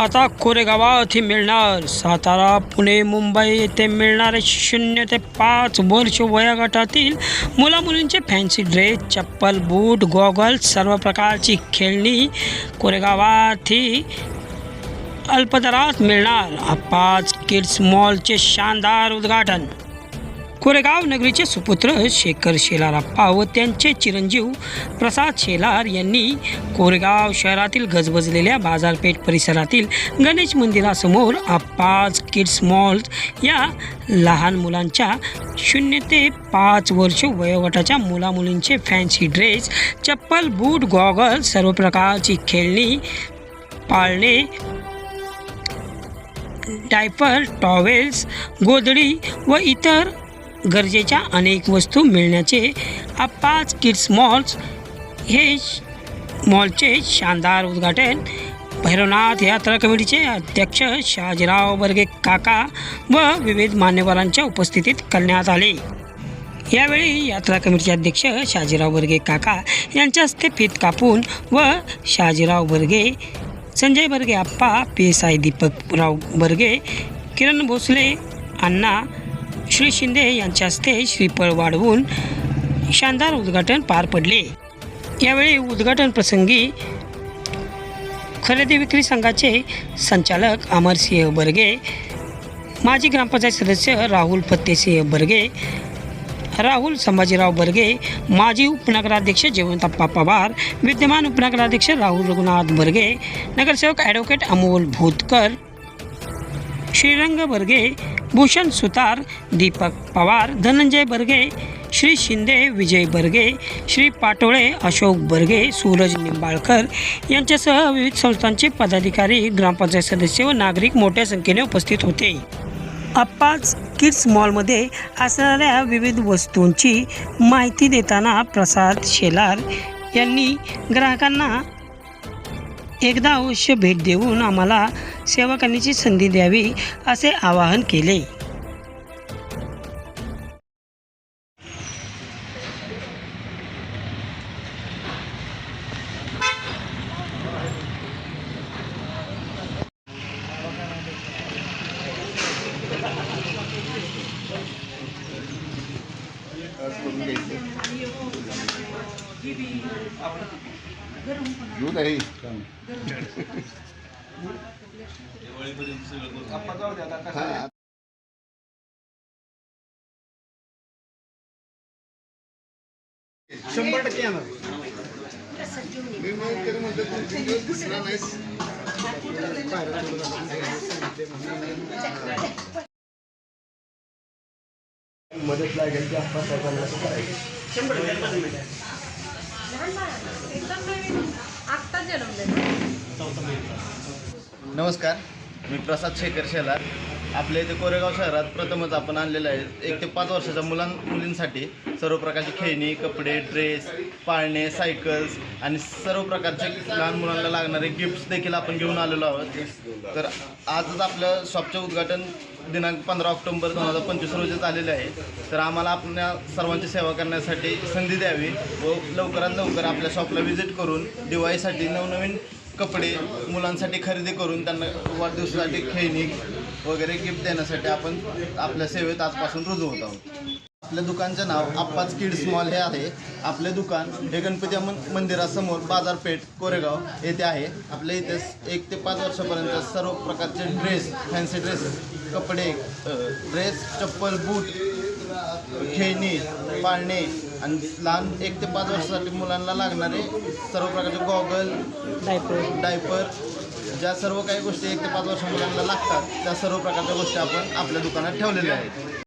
आता कोरेगावातही मिळणार. सातारा पुणे मुंबई येथे मिळणारे शून्य ते पाच वर्ष वयोगटातील मुलामुलींचे फॅन्सी ड्रेस चप्पल बूट गॉगल सर्व प्रकारची खेळणी कोरेगावात ही अल्पदरात मिळणार. पाच किड्स मॉलचे शानदार उद्घाटन. कोरेगाव नगरीचे सुपुत्र शेखर शेलारप्पा व त्यांचे चिरंजीव प्रसाद शेलार यांनी कोरेगाव शहरातील गजबजलेल्या बाजारपेठ परिसरातील गणेश मंदिरासमोर आप्पाज किड्स मॉल या लहान मुलांच्या शून्य ते पाच वर्ष वयोगटाच्या मुलामुलींचे फॅन्सी ड्रेस चप्पल बूट गॉगल सर्व प्रकारची खेळणी पाळणे डायपर टॉवेल्स गोधडी व इतर गरजेच्या अनेक वस्तू मिळण्याचे पाच किड्स मॉल्स हे मॉलचे शानदार उद्घाटन. भैरवनाथ यात्रा कमिटीचे अध्यक्ष शहाजीराव बर्गे काका व विविध मान्यवरांच्या उपस्थितीत करण्यात आले. यावेळी यात्रा कमिटीचे अध्यक्ष शहाजीराव बर्गे काका यांच्या हस्ते फीत कापून व Shahajirao Barge Sanjay Barge Appa P. S. I. Deepakrao Barge Kiran Bhosale Anna Shri Shinde यांच्या हस्ते श्रीफळ वाढवून शानदार उद्घाटन पार पडले. यावेळी उद्घाटन प्रसंगी खरेदी विक्री संघाचे संचालक अमरसिंह बर्गे माजी ग्रामपंचायत सदस्य राहुल फत्तेसिंह बर्गे राहुल संभाजीराव बर्गे माजी उपनगराध्यक्ष जयवंतप्पा पवार विद्यमान उपनगराध्यक्ष राहुल रघुनाथ बर्गे नगरसेवक ॲडव्होकेट अमोल भूतकर श्रीरंग बर्गे भूषण सुतार दीपक पवार धनंजय बर्गे श्री शिंदे विजय बर्गे श्री पाटोळे अशोक बर्गे सूरज निंबाळकर यांच्यासह विविध संस्थांचे पदाधिकारी ग्रामपंचायत सदस्य व नागरिक मोठ्या संख्येने उपस्थित होते. आप्पाच किड्स मॉलमध्ये असणाऱ्या विविध वस्तूंची माहिती देताना प्रसाद शेलार यांनी ग्राहकांना एकदा अवश्य भेट देऊन आम्हाला सेवा करण्याची संधी द्यावी असे आवाहन केले. दूध आहे हा. शंभर टक्के येणार. मी मग तरी म्हणतो तू तीन दिवस दिसला नाहीस मदत लागेल की आप्पा साहेबांना असं करायचं नमस्कार मी प्रसाद शेखर शेलार. आपल्या इथे कोरेगाव शहरात प्रथमच आपण आणलेलं आहे. एक ते पाच वर्षाच्या मुलां मुलींसाठी सर्व प्रकारची खेळणी कपडे ड्रेस पाळणे सायकल्स आणि सर्व प्रकारचे लहान मुलांना लागणारे गिफ्ट्स देखील आपण घेऊन आलेलो आहोत. तर आजच आपलं शॉपचे उद्घाटन दिनांक पंधरा ऑक्टोबर दोन हजार पंचवीस रोजी झालेले आहे. तर आम्हाला आपल्या सर्वांची सेवा करण्यासाठी संधी द्यावी व लवकरात लवकर आपल्या शॉपला व्हिजिट करून दिवाळीसाठी नवनवीन कपडे मुलांसाठी खरेदी करून त्यांना वाढदिवसासाठी खेळणी वगैरे गिफ्ट देण्यासाठी आपण आपल्या सेवेत आजपासून रुजू होत आहोत. आपल्या दुकानचं नाव आप्पाच किड्स मॉल हे आहे. आपले दुकान हे गणपती मन- मंदिरासमोर बाजारपेठ कोरेगाव येथे आहे. आपल्या इथे एक ते पाच वर्षापर्यंत सर्व प्रकारचे ड्रेस फॅन्सी ड्रेस कपडे ड्रेस चप्पल बूट खेळणी पाळणे आणि लहान एक ते पाच वर्षासाठी मुलांना लागणारे सर्व प्रकारचे गॉगल डायपर डायपर ज्या सर्व काही गोष्टी एक ते पाच वर्ष मुलांना लागतात त्या सर्व प्रकारच्या गोष्टी आपण आपल्या दुकानात ठेवलेल्या आहेत.